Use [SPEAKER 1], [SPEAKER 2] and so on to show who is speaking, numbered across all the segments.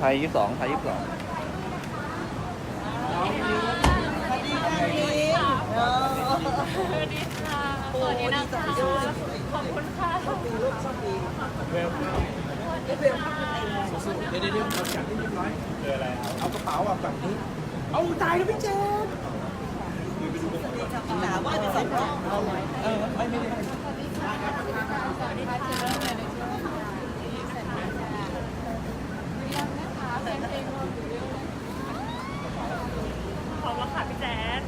[SPEAKER 1] ไทยยี่สิบสองไทยยี่สิบสอง
[SPEAKER 2] สวัสดีค่ะสวัสดีนะคะขอบคุณค่ะ
[SPEAKER 3] เดี๋ยวเดี๋ยวเดี๋ยวเราจัดให้เรียบร้อยเจออะไรเอากระเป๋าอะแบบนี้ เอาตายแล้วพี่เจน
[SPEAKER 4] หนาว่าจะสองรอบ
[SPEAKER 3] เออไม่ไม่ได้
[SPEAKER 2] พร้อมแล้วค่ะพี่แจ๊ด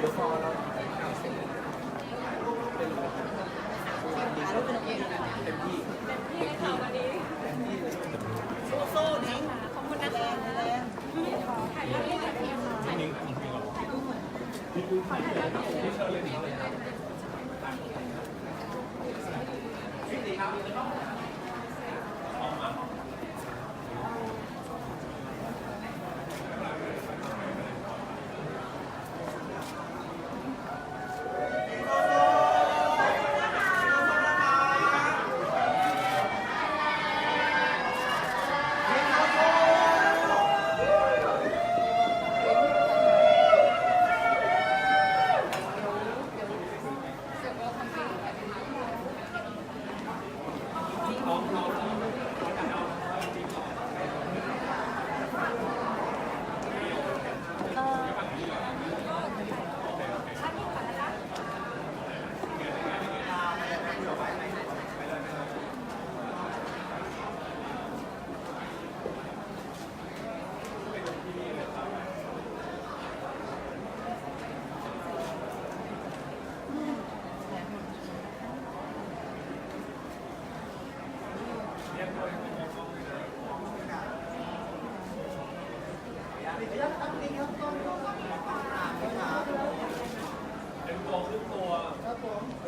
[SPEAKER 4] สู้ๆนิ้งขอบคุณนะคะแรงๆ
[SPEAKER 3] ข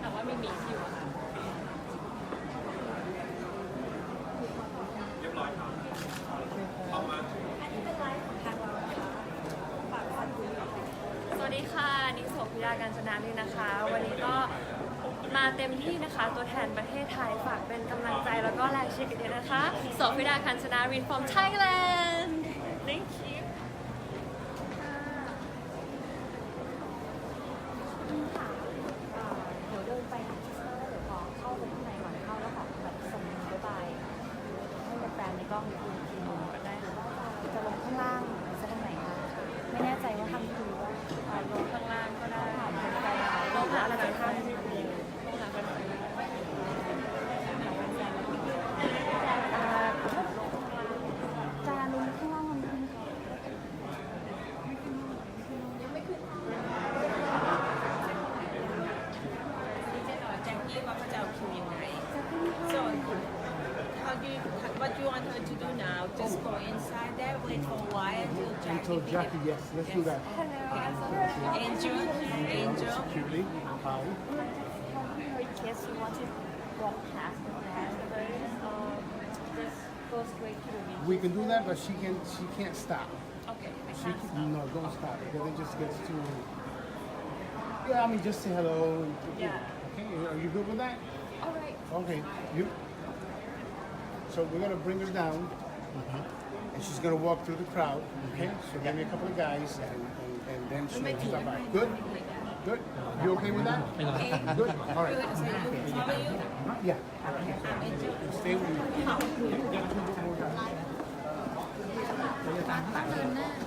[SPEAKER 2] แต่ว่ามีหมีอยู่อะค่ะ สวัสดีค่ะ นิโสพิดาการจนานี่นะคะ วันนี้ก็มาเต็มที่นะคะ ตัวแทนประเทศไทยฝากเป็นกำลังใจแล้วก็แรงเชียร์กันด้วยนะคะโสพิดาการจนาวิน from Thailand thank you
[SPEAKER 5] เดี๋ยวเดินไปหาที่เดี๋ยวพอเข้าไปข้างในก่อนเข้าแล้วขอแบบส่งมือบ๊ายบายให้แฟนๆในกล้องดูอีกทีหนึงได้หรือว่าจะลงข้างล่าง ไม่แน่ใจว่าทำคือว่า
[SPEAKER 2] ลงข้างล่างก็ได้
[SPEAKER 5] ถามเป็นไปอะไร
[SPEAKER 2] ลงหา
[SPEAKER 5] อะไร
[SPEAKER 2] แฟ
[SPEAKER 5] จ
[SPEAKER 4] until Jackie
[SPEAKER 6] Jackie, yes, let's do that. Hello.
[SPEAKER 4] Angel Angel
[SPEAKER 6] Securely, hi.
[SPEAKER 5] request you want to walk past the raspberries or just go um, straight to the beach
[SPEAKER 6] We can do that, but she can she can't stop.
[SPEAKER 2] okay
[SPEAKER 6] She can, no, don't stop because it just gets too. Yeah, I mean just say hello. and-
[SPEAKER 2] Yeah.
[SPEAKER 6] Okay, are you good with that?
[SPEAKER 2] alright
[SPEAKER 6] Okay, you. So we're gonna bring her down, Mm-hmm. and she's gonna walk through the crowd. Okay, so get me a couple of guys, and, and, and then she'll stop by. Good, good. You okay with that? Good. All right.
[SPEAKER 4] follow you
[SPEAKER 6] Yeah. Stay with me. Get two more guys.
[SPEAKER 5] วิ่ง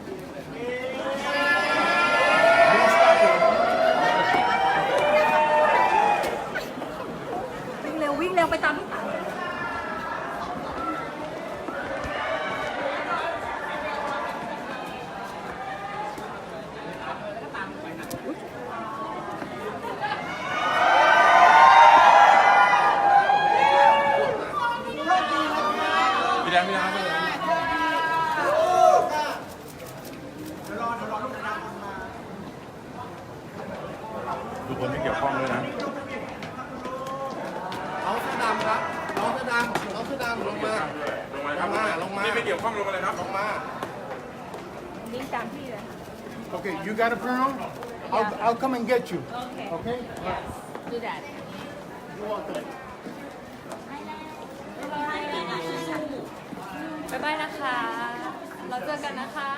[SPEAKER 3] น้องเสื้อดำน้องเสื้อดำลงมา
[SPEAKER 7] ลงมาครับ
[SPEAKER 3] ลงมาลงมา
[SPEAKER 7] นี่ไม่เกี่ยวข้องลงมาเลยครับ
[SPEAKER 3] ลงมา
[SPEAKER 5] วิ่งตามพี่เลยค่ะ
[SPEAKER 6] Okay, you got a perm? I'll, I'll come and get you.
[SPEAKER 5] Okay.
[SPEAKER 6] Okay?
[SPEAKER 5] do that
[SPEAKER 2] บ๊ายบายนะคะ เราเจอกันนะคะ